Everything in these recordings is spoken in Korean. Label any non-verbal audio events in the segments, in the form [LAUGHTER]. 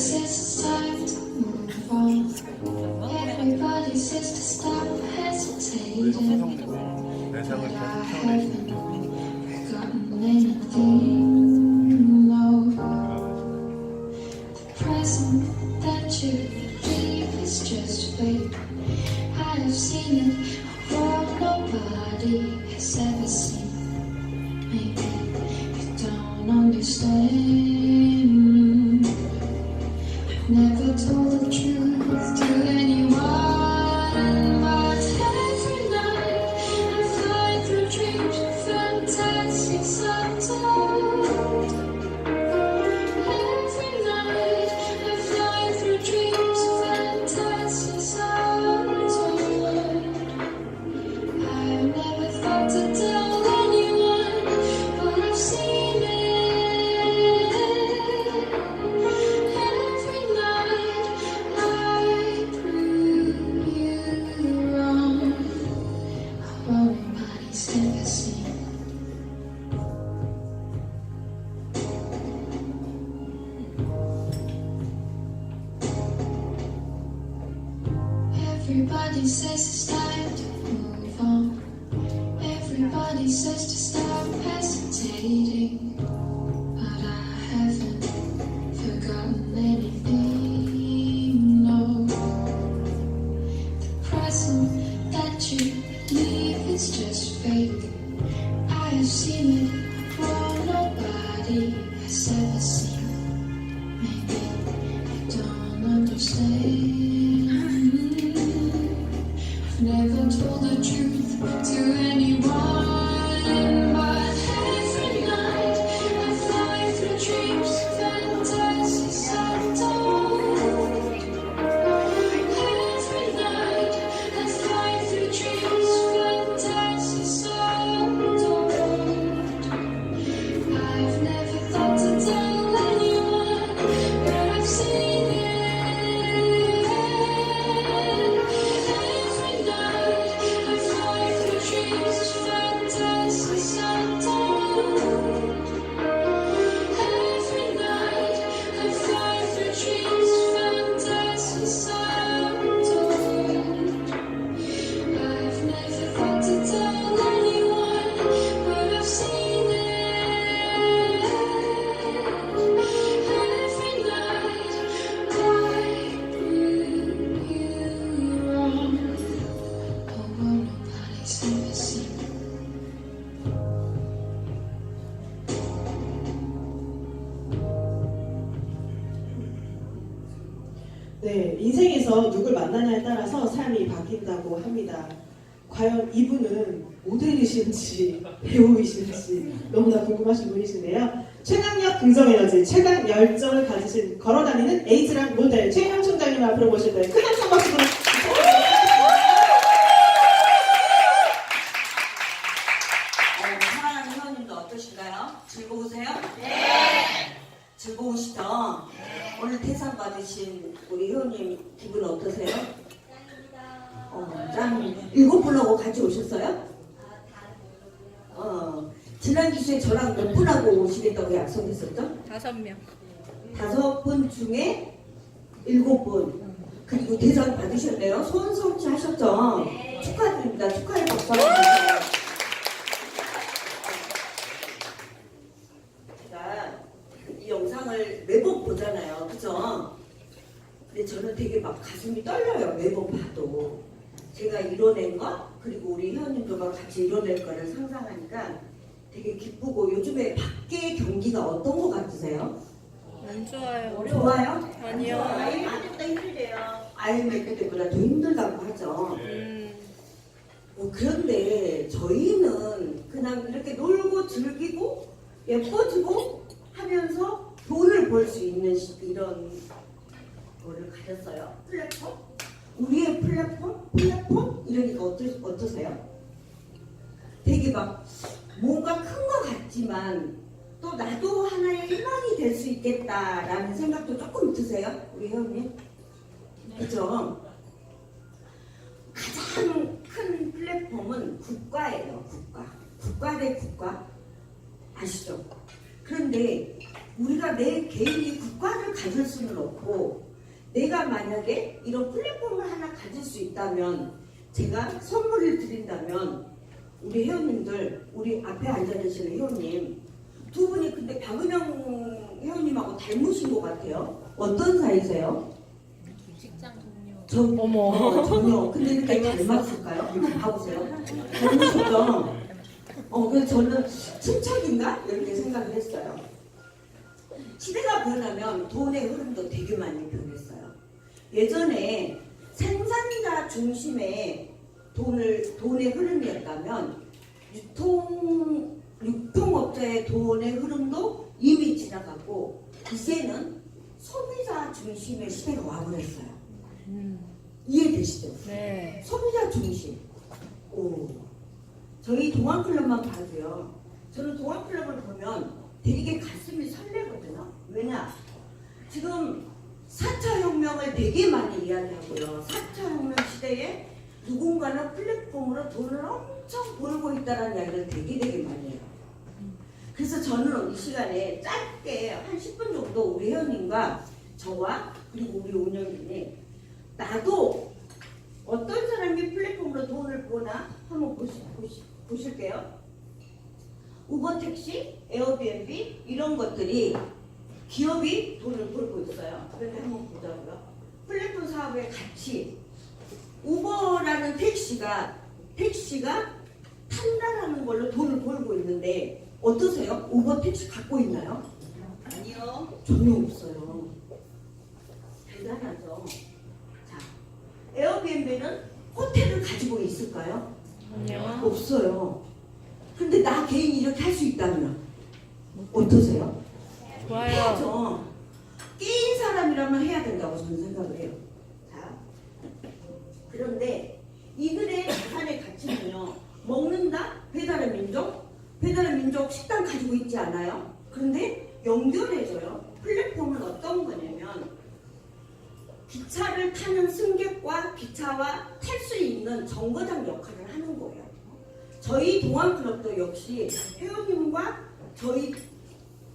says it's time to move on. Everybody says to stop hesitating. But I Sometimes Everybody says to stop hesitating. 네, 인생에서 누굴 만나냐에 따라서 삶이 바뀐다고 합니다. 과연 이분은 모델이신지 [LAUGHS] 배우이신지 너무나 궁금하신 분이신데요. 최강력 긍정에너지, 최강 열정을 가지신 걸어다니는 에이즈랑 모델 최양 총장님 앞으로 모실 때큰 박수 부탁드립니다. 어, 사랑하는 회원님도 어떠신가요? 즐거우세요? 네. 즐거우시죠? 오늘 대상 받으신 우리 회원님 기분 어떠세요? 어, 짱. 일곱 분하고 같이 오셨어요? 어, 지난 기수에 저랑 몇 분하고 오시겠다고 약속했었죠? 다섯 명. 다섯 분 중에 일곱 분. 그리고 대상 받으셨네요. 손성취 하셨죠? 축하드립니다. 축하의 박수 한번 주세요. 제가 이 영상을 매번 보잖아요. 그죠? 근데 저는 되게 막 가슴이 떨려요. 매번 봐도. 제가 이뤄낸 것, 그리고 우리 회원님들과 같이 이뤄낼 거를 상상하니까 되게 기쁘고 요즘에 밖에 경기가 어떤 것 같으세요? 안 좋아요. 좋아요? 아니요. 아직도 힘들대요. 아이맥 때보다 더 힘들다고 하죠. 음, 어, 그런데 저희는 그냥 이렇게 놀고 즐기고 예뻐지고 하면서 돈을 벌 수 있는 시- 이런 거를 가졌어요. 플랫폼? 우리의 플랫폼? 플랫폼? 이러니까 어떠, 어떠세요? 되게 막 뭔가 큰 것 같지만 또 나도 하나의 희망이 될 수 있겠다라는 생각도 조금 드세요? 우리 회원님? 그죠? 가장 큰 플랫폼은 국가예요, 국가. 국가 대 국가. 아시죠? 그런데 우리가 내 개인이 국가를 가질 수는 없고 내가 만약에 이런 플랫폼을 하나 가질 수 있다면 제가 선물을 드린다면 우리 회원님들 우리 앞에 앉아 계시는 회원님 두 분이 근데 박은영 회원님하고 닮으신 것 같아요. 어떤 사이세요? 직장 동료. 저, 어머. 어, 전혀. 근데 이렇게 [LAUGHS] 닮았을까요? 봐보세요. 닮으셨죠? 어, 그래서 저는 친척인가? 이렇게 생각을 했어요. 시대가 변하면 돈의 흐름도 되게 많이 변했어요. 예전에 생산자 중심의 돈을, 돈의 흐름이었다면 유통, 유통업자의 돈의 흐름도 이미 지나갔고 이제는 소비자 중심의 시대가 와버렸어요. 이해되시죠? 네. 소비자 중심. 오. 저희 동안클럽만 봐도요. 저는 동안클럽을 보면 되게 가슴이 설레거든요. 왜냐? 지금 4차 혁명을 되게 많이 이야기하고요. 4차 혁명 시대에 누군가는 플랫폼으로 돈을 엄청 벌고 있다는 이야기를 되게 되게 많이 해요. 그래서 저는 이 시간에 짧게 한 10분 정도 우리 회원님과 저와 그리고 우리 운영진이 나도 어떤 사람이 플랫폼으로 돈을 버나 한번 보시, 보시, 보실게요. 우버 택시, 에어비앤비 이런 것들이 기업이 돈을 벌고 있어요. 그런데 한번 보자고요. 플랫폼 사업의 가치. 우버라는 택시가 택시가 탄다라는 걸로 돈을 벌고 있는데 어떠세요? 우버 택시 갖고 있나요? 아니요. 전혀 없어요. 대단하죠. 자, 에어비앤비는 호텔을 가지고 있을까요? 아니요. 없어요. 근데 나 개인이 이렇게 할 수 있다면 어떠세요? 좋아요. 해야죠. 끼인 사람이라면 해야 된다고 저는 생각을 해요. 자, 그런데 이들의 자산의 가치는요. 먹는다? 배달의 민족? 배달의 민족 식당 가지고 있지 않아요? 그런데 연결해줘요. 플랫폼은 어떤 거냐면 기차를 타는 승객과 기차와 탈 수 있는 정거장 역할을 하는 거예요. 저희 동안클럽도 역시 회원님과 저희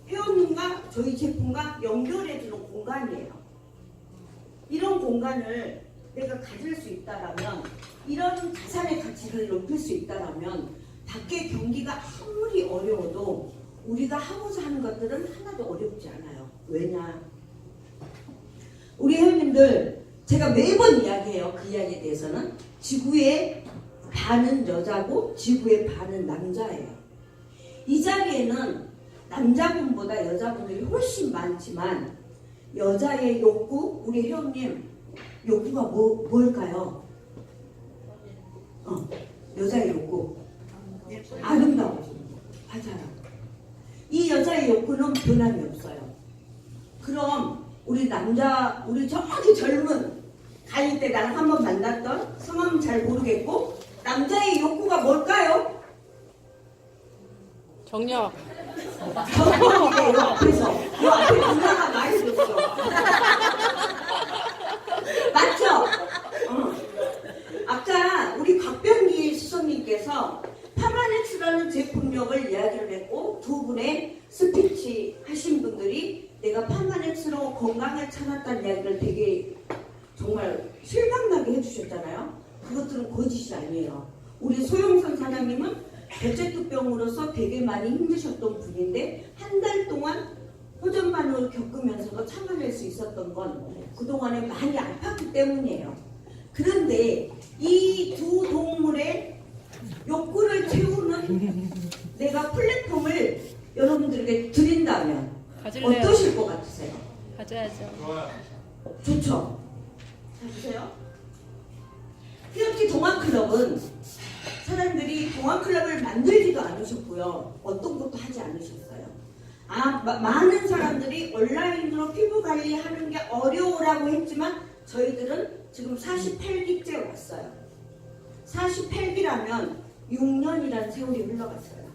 회원님과 저희 제품과 연결해주는 공간이에요. 이런 공간을 내가 가질 수 있다라면 이런 자산의 가치를 높일 수 있다라면 밖에 경기가 아무리 어려워도 우리가 하고자 하는 것들은 하나도 어렵지 않아요. 왜냐? 우리 회원님들 제가 매번 이야기해요. 그 이야기에 대해서는 지구의 반은 여자고 지구의 반은 남자예요. 이 자리에는 남자분보다 여자분들이 훨씬 많지만 여자의 욕구, 우리 회원님 욕구가 뭐, 뭘까요? 어, 여자의 욕구. 아름다워. 맞아요. 이 여자의 욕구는 변함이 없어요. 그럼 우리 남자, 우리 저기 젊은 가을 때 나랑 한번 만났던 성함은 잘 모르겠고 남자의 욕구가 뭘까요? 정력. 저분이에요 요 앞에서 요 앞에 누나가 말해줬어 맞죠? 어. 아까 우리 곽병기 수석님께서 파마넥스라는 제품력을 이야기를 했고 두 분의 스피치 하신 분들이 내가 파마넥스로 건강을 찾았다는 이야기를 되게 정말 실감나게 해주셨잖아요. 그것들은 거짓이 아니에요. 우리 소영선 사장님은 배째투병으로서 되게 많이 힘드셨던 분인데 한 달 동안 호전반을 겪으면서도 참아낼 수 있었던 건 그동안에 많이 아팠기 때문이에요. 그런데 이 두 동물의 욕구를 채우는 내가 플랫폼을 여러분들에게 드린다면 가질래요. 어떠실 것 같으세요? 가져야죠. 좋죠. 자 보세요. PFT 동안클럽은 사람들이 동안클럽을 만들지도 않으셨고요. 어떤 것도 하지 않으셨어요. 아, 마- 많은 사람들이 온라인으로 피부 관리하는 게 어려우라고 했지만 저희들은 지금 48기째 왔어요. 48기라면 6년이라는 세월이 흘러갔어요.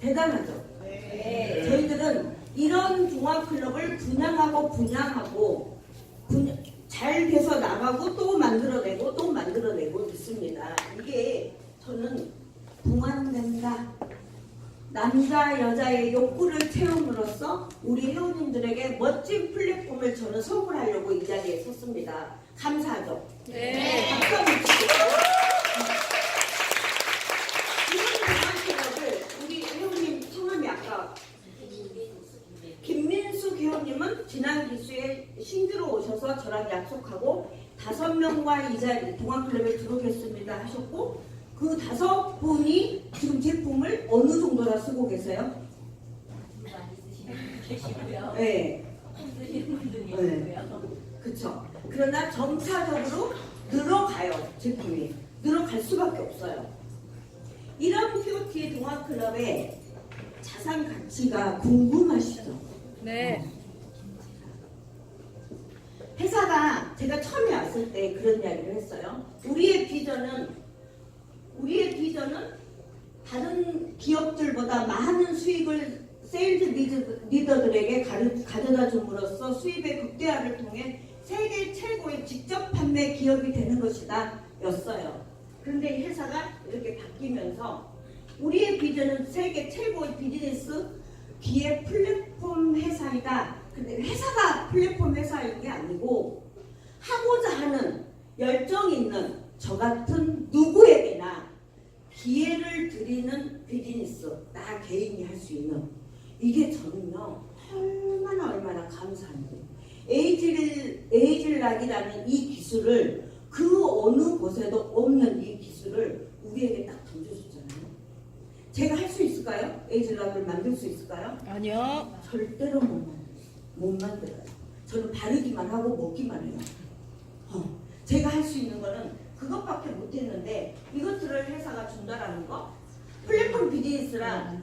대단하죠? 저희들은 이런 종합클럽을 분양하고 분양하고 분양- 잘 돼서 나가고 또 만들어내고 또 만들어내고 있습니다. 이게 저는 동안된다. 남자 여자의 욕구를 채움으로써 우리 회원님들에게 멋진 플랫폼을 저는 선물하려고 이 자리에 섰습니다. 감사하죠. 네. 박수 한번 주시고. 우리 회원님 성함이 아까 김민수 회원님은 지난 기수에 신주로 오셔서 저랑 약속하고 다섯 명과 이 자리 동안 클럽에 들어오겠습니다 하셨고 그 다섯 분이 지금 제품을 어느 정도나 쓰고 계세요? 계시고요. 네. 쓰시는 분들이 네. 있고요. 그쵸. 그러나 점차적으로 늘어가요, 제품이. 늘어갈 수밖에 없어요. 이런 POT 동아클럽의 자산 가치가 궁금하시죠? 네. 회사가 제가 처음에 왔을 때 그런 이야기를 했어요. 우리의 비전은 우리의 비전은 다른 기업들보다 많은 수익을 세일즈 리더 들에게 가르- 가져다 줌으로써 수입의 극대화를 통해 세계 최고의 직접 판매 기업이 되는 것이다 였어요. 그런데 이 회사가 이렇게 바뀌면서 우리의 비전은 세계 최고의 비즈니스 기업 플랫폼 회사이다. 근데 회사가 플랫폼 회사인 게 아니고 하고자 하는 열정 있는 저 같은 누구에게나 기회를 드리는 비즈니스 나 개인이 할 수 있는 이게 저는요 얼마나 얼마나 감사한지 에이질 에이질락이라는 이 기술을 그 어느 곳에도 없는 이 기술을 우리에게 딱 던져줬잖아요. 제가 할 수 있을까요? 에이질락을 만들 수 있을까요? 아니요. 절대로 못 만들어요. 못 만들어요. 저는 바르기만 하고 먹기만 해요. 어, 제가 할 수 있는 거는 그것밖에 못했는데 이것들을 회사가 준다라는 거? 플랫폼 비즈니스란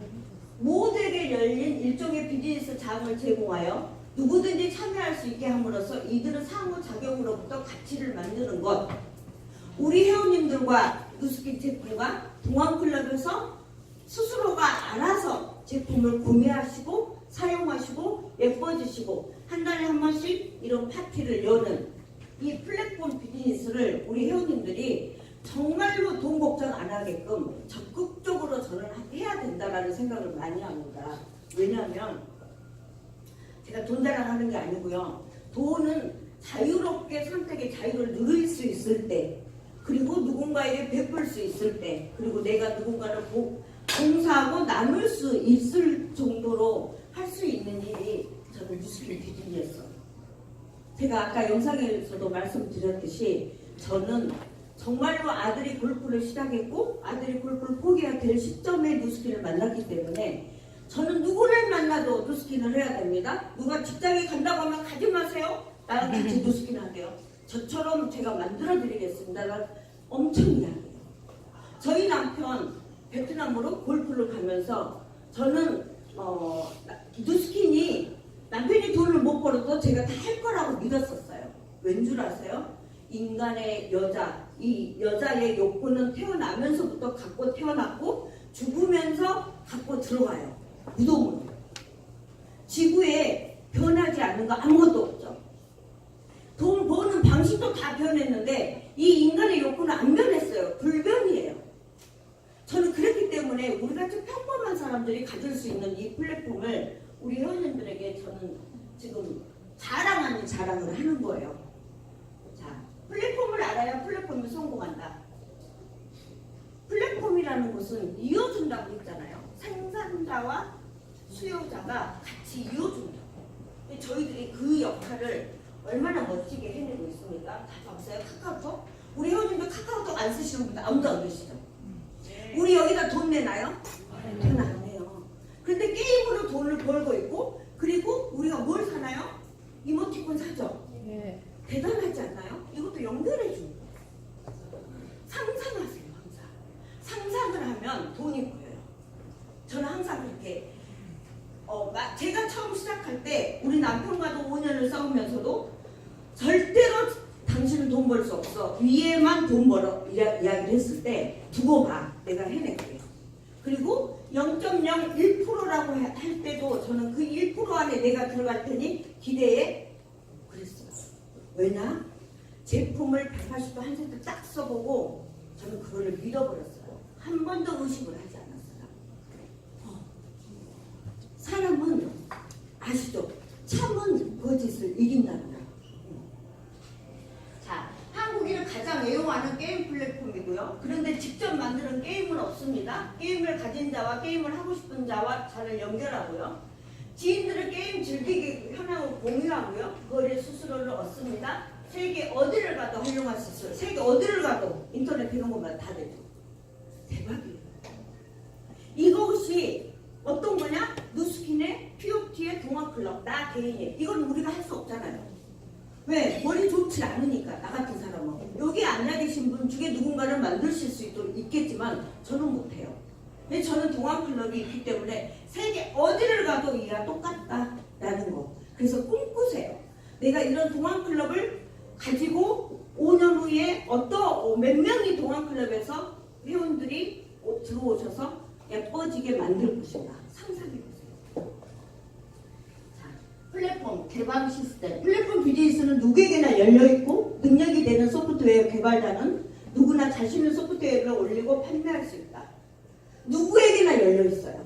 모두에게 열린 일종의 비즈니스 장을 제공하여 누구든지 참여할 수 있게 함으로써 이들은 상호작용으로부터 가치를 만드는 것. 우리 회원님들과 누스킨 제품과 동안클럽에서 스스로가 알아서 제품을 구매하시고 사용하시고 예뻐지시고 한 달에 한 번씩 이런 파티를 여는 이 플랫폼 비즈니스를 우리 회원님들이 정말로 돈 걱정 안 하게끔 적극적으로 저는 해야 된다라는 생각을 많이 합니다. 왜냐하면 제가 돈 자랑하는 게 아니고요. 돈은 자유롭게 선택의 자유를 누릴 수 있을 때 그리고 누군가에게 베풀 수 있을 때 그리고 내가 누군가를 보- 봉사하고 나눌 수 있을 정도로 할 수 있는 일이 저는 뉴스킨 비즈니스였어요. 제가 아까 영상에서도 말씀드렸듯이 저는 정말로 아들이 골프를 시작했고 아들이 골프를 포기해야 될 시점에 누스킨을 만났기 때문에 저는 누구를 만나도 누스킨을 해야 됩니다. 누가 직장에 간다고 하면 가지 마세요. 나랑 같이 누스킨 하게요. 저처럼 제가 만들어 드리겠습니다. 나 엄청 이야기해요. 저희 남편 베트남으로 골프를 가면서 저는 어, 나- 누스킨이 남편이 돈을 못 벌어도 제가 다 할 거라고 믿었었어요. 왠 줄 아세요? 인간의 여자, 이 여자의 욕구는 태어나면서부터 갖고 태어났고 죽으면서 갖고 들어가요. 무덤으로. 지구에 변하지 않는 거 아무것도 없죠. 돈 버는 방식도 다 변했는데 이 인간의 욕구는 안 변했어요. 불변이에요. 저는 그렇기 때문에 우리 같이 평범한 사람들이 가질 수 있는 이 플랫폼을 우리 회원님들에게 저는 지금 자랑 아닌 자랑을 하는 거예요. 자, 플랫폼을 알아야 플랫폼이 성공한다. 플랫폼이라는 것은 이어준다고 했잖아요. 생산자와 수요자가 같이 이어준다. 근데 저희들이 그 역할을 얼마나 멋지게 해내고 있습니까? 다 봤어요? 카카오톡? 우리 회원님들 카카오톡 안 쓰시는 분들 아무도 안 계시죠? 우리 여기다 돈 내나요? 돈안 내요. 그런데 게임으로 돈을 벌고 있고 그리고 우리가 뭘 사나요? 이모티콘 사죠. 네. 대단하지 않나요? 이것도 연결해 줍니다. 상상하세요, 항상. 상상을 하면 돈이 보여요. 저는 항상 그렇게 어, 마- 제가 처음 시작할 때 우리 남편과도 5년을 싸우면서도 절대로 당신은 돈 벌 수 없어. 위에만 돈 벌어. 이야, 이야기를 했을 때 두고 봐. 내가 해낼게. 그리고 0.01%라고 할 때도 저는 그 1% 안에 내가 들어갈 테니 기대에 그랬어요. 왜냐? 제품을 180도 한 세트 딱 써보고 저는 그거를 믿어버렸어요. 한 번도 의심을 하지 않았어요. 어. 사람은 아시죠? 참은 거짓을 이긴다는 그냥 애용하는 게임 플랫폼이고요. 그런데 직접 만드는 게임은 없습니다. 게임을 가진 자와 게임을 하고 싶은 자와 자를 연결하고요. 지인들을 게임 즐기기 현황을 공유하고요. 거래 수수료를 얻습니다. 세계 어디를 가도 활용할 수 있어요. 세계 어디를 가도 인터넷 이런 것만 다 되죠. 대박이에요. 이것이 어떤 거냐? 누스킨의 POT의 동화클럽, 나 개인의. 이건 우리가 할 수 없잖아요. 좋지 않으니까 나 같은 사람은 여기 앉아 계신 분 중에 누군가를 만드실 수 있도록 있겠지만 저는 못해요. 근데 저는 동화클럽이 있기 때문에 세계 어디를 가도 이가 똑같다라는 거. 그래서 꿈꾸세요. 내가 이런 동화클럽을 가지고 5년 후에 어떤 몇 명이 동화클럽에서 회원들이 들어오셔서 예뻐지게 만들 것인가 상상해 플랫폼 개발 시스템. 플랫폼 비즈니스는 누구에게나 열려 있고 능력이 되는 소프트웨어 개발자는 누구나 자신의 소프트웨어를 올리고 판매할 수 있다. 누구에게나 열려 있어요.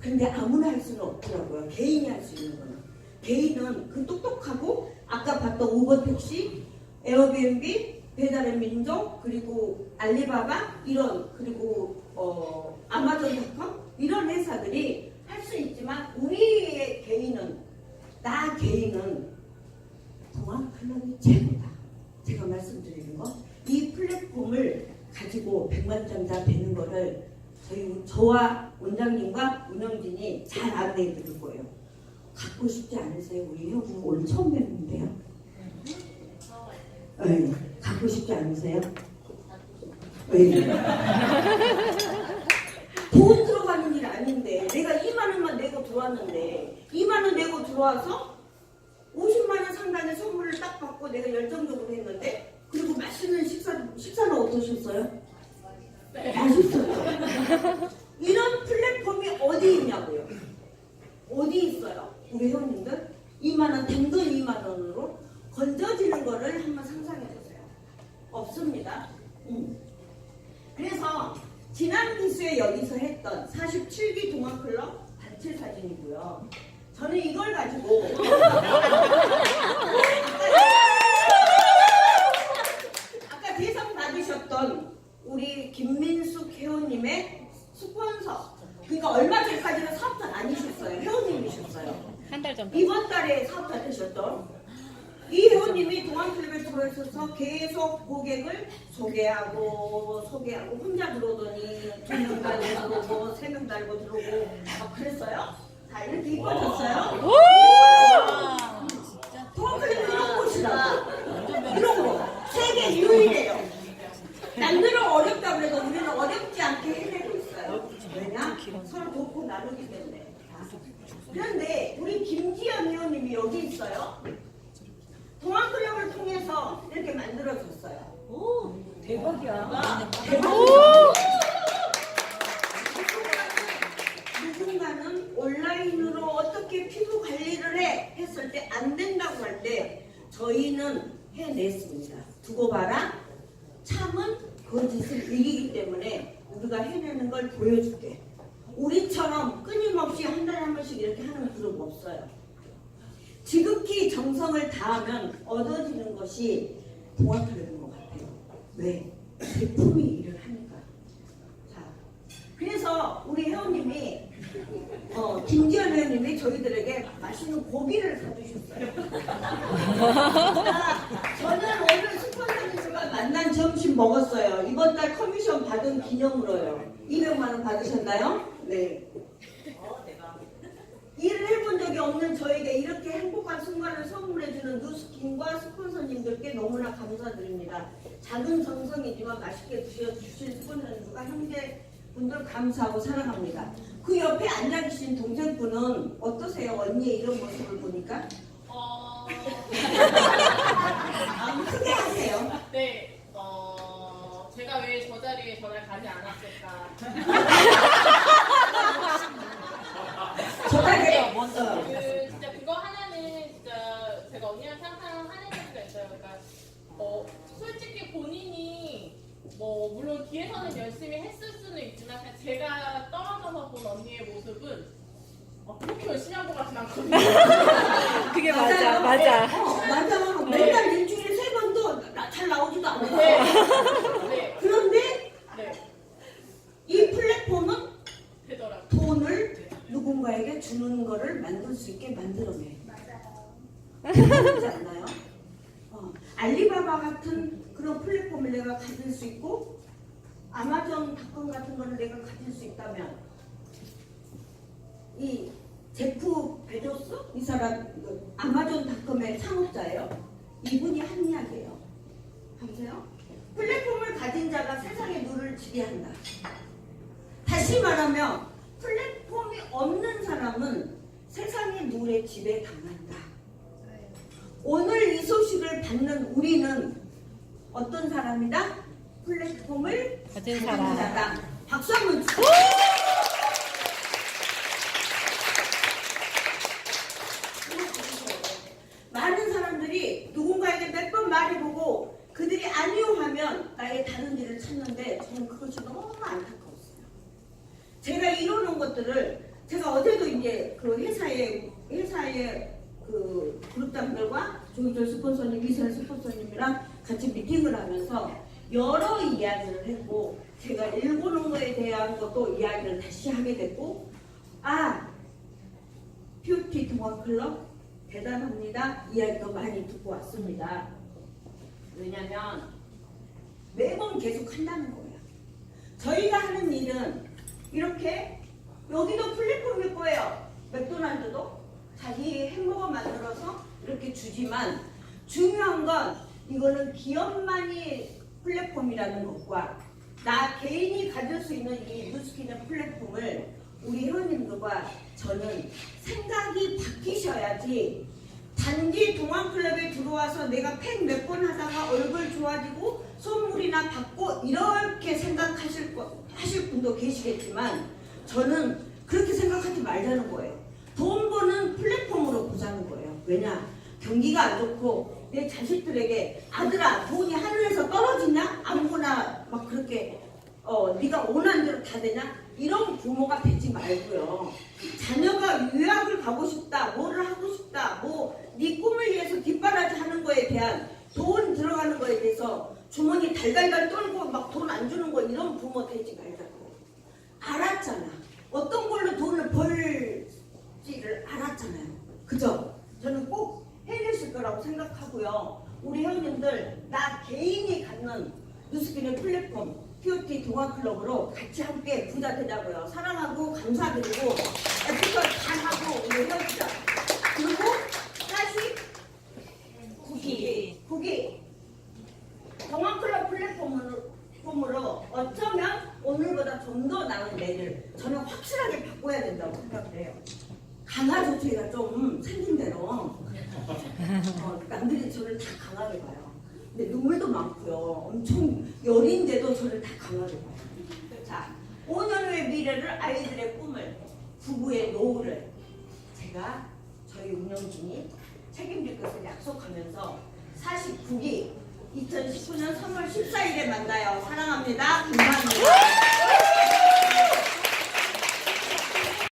근데 아무나 할 수는 없더라고요. 개인이 할 수 있는 거는. 개인은 그 똑똑하고 아까 봤던 우버 택시, 에어비앤비, 배달의 민족, 그리고 알리바바 이런 그리고 어, 아마존닷컴 이런 회사들이 할 수 있지만 우리의 개인은 나 개인은 동안 클럽이 최고다. 제가 말씀드리는 거. 이 플랫폼을 가지고 백만장자 되는 거를 저희 저와 원장님과 운영진이 잘 안내해 드릴 거예요. 갖고 싶지 않으세요? 우리 회원님 오늘 처음 뵙는데요. 네, 갖고 싶지 않으세요? 네. 돈 들어가는 일 아닌데 내가 2만 원만 내고 들어왔는데 2만 원 내고 들어와서 50만 원 상당의 선물을 딱 받고 내가 열정적으로 했는데 그리고 맛있는 식사 식사는 어떠셨어요? 맛있어요. 이런 플랫폼이 어디 있냐고요? 어디 있어요? 우리 회원님들 2만 원 단돈 2만 원으로 건져지는 거를 한번 상상해 보세요. 없습니다. 음. 그래서 지난 기수에 여기서 했던 47기 동아클럽 단체 사진이고요. 저는 이걸 가지고 아까 대상 받으셨던 우리 김민숙 회원님의 스폰서 그러니까 얼마 전까지는 사업자 아니셨어요. 회원님이셨어요. 한 달 전. 되셨던 이 회원님이 동안클럽에 들어오셔서 계속 고객을 소개하고 소개하고 혼자 들어오더니 두 명 달고 들어오고 세 명 달고 들어오고 막 그랬어요. 다 이렇게 이뻐졌어요. 동안클럽 이런 곳이라고 이런 거 세계 유일해요. 남들은 어렵다 그래도 우리는 어렵지 않게 해내고 있어요. 왜냐? 서로 돕고 나누기 때문에. 그런데 우리 김지연 의원님이 여기 있어요. 동안클럽을 통해서 이렇게 만들어졌어요. 대박이야. 누군가는 온라인으로 어떻게 피부 관리를 해 했을 때 안 된다고 할 때 저희는 해냈습니다. 두고 봐라. 참은 거짓을 이기기 때문에 우리가 해내는 걸 보여줄게. 우리처럼 끊임없이 한 달에 한 번씩 이렇게 하는 그룹 없어요. 지극히 정성을 다하면 얻어지는 것이 동화클럽인 것 같아요. 왜? 제품이 일을 하니까. 자, 그래서 우리 회원님이 어, 김지현 회원님이 저희들에게 맛있는 고기를 사주셨어요. 자, 저는 오늘 스폰서님과 만난 점심 먹었어요. 이번 달 커미션 받은 기념으로요. 200만 원 받으셨나요? 네. 일을 해본 적이 없는 저에게 이렇게 행복한 순간을 선물해주는 누스킨과 스폰서님들께 너무나 감사드립니다. 작은 정성이지만 맛있게 드셔주신 스폰서님과 형제분들 감사하고 사랑합니다. 그 옆에 앉아 계신 동생분은 어떠세요? 언니의 이런 모습을 보니까? 어, 아, 크게 하세요. 네, 어, 제가 왜 저 자리에 전화를 가지 않았을까. [LAUGHS] 그, 진짜 그거 하나는 진짜 제가 언니랑 항상 하는 얘기가 있어요. 그러니까, 어, 솔직히 본인이 뭐, 물론 뒤에서는 열심히 했을 수는 있지만, 그냥 제가 떨어져서 본 언니의 모습은 어, 그렇게 열심히 한 것 같진 않거든요. [LAUGHS] 그게 맞아, 맞아. 어, 맞아. 맨날 일주일에 세 번도 나- 잘 나오지도 않아요. 네 네. 이 플랫폼은 그죠. 돈을 누군가에게 주는 거를 만들 수 있게 만들어내. 그렇지 않나요? [LAUGHS] 어, 알리바바 같은 그런 플랫폼을 내가 가질 수 있고 아마존 닷컴 같은 거를 내가 가질 수 있다면 이 제프 베조스 이 사람 그 아마존 닷컴의 창업자예요. 이분이 한 이야기예요. 보세요. 플랫폼을 가진 자가 세상의 누를 지배한다. 다시 말하면 플랫폼이 없는 사람은 세상의 누에 지배당한다. 오늘 이 소식을 받는 우리는 어떤 사람이다? 플랫폼을 가진 가진 사람. 자다. 박수 한번 주세요. 많은 사람들이 누군가에게 몇 번 말해보고 그들이 아니요 하면 나의 다른 길을 찾는데 저는 그것이 너무 안타까웠어요. 제가 이루는 것들을 제가 어제도 이제 그 회사의 회사의 그 조희철 스폰서님, 이선 스폰서님이랑 같이 미팅을 하면서 여러 이야기를 했고 제가 일본어 거에 대한 것도 이야기를 다시 하게 됐고 아 뷰티 동화클럽 대단합니다 이야기도 많이 듣고 왔습니다. 왜냐면 매번 계속 한다는 거예요. 저희가 하는 일은 이렇게 여기도 플랫폼일 거예요. 맥도날드도 자기 햄버거 만들어서 이렇게 주지만 중요한 건 이거는 기업만이 플랫폼이라는 것과 나 개인이 가질 수 있는 이 뉴스키는 플랫폼을 우리 회원님들과 저는 생각이 바뀌셔야지 단지 동안클럽에 들어와서 내가 팩 몇 번 하다가 얼굴 좋아지고 선물이나 받고 이렇게 생각하실 거, 하실 분도 계시겠지만 저는 그렇게 생각하지 말자는 거예요. 돈 버는 플랫폼으로 보자는 거예요. 왜냐? 경기가 안 좋고 내 자식들에게 아들아 돈이 하늘에서 떨어지냐? 아무거나 막 그렇게 어 네가 원하는 대로 다 되냐? 이런 부모가 되지 말고요. 자녀가 유학을 가고 싶다, 뭐를 하고 싶다, 뭐 네 꿈을 위해서 뒷바라지 하는 거에 대한 돈 들어가는 거에 대해서 주머니 달달달 떨고 막 돈 안 주는 거 이런 부모 되지 말자고. 알았잖아. 어떤 걸로 돈을 벌지를 알았잖아요. 그죠? 저는 꼭 해내실 거라고 생각하고요. 우리 회원님들 나 개인이 갖는 뉴스키는 플랫폼 POT 동아클럽으로 같이 함께 부자 되자고요. 사랑하고 감사드리고 애프터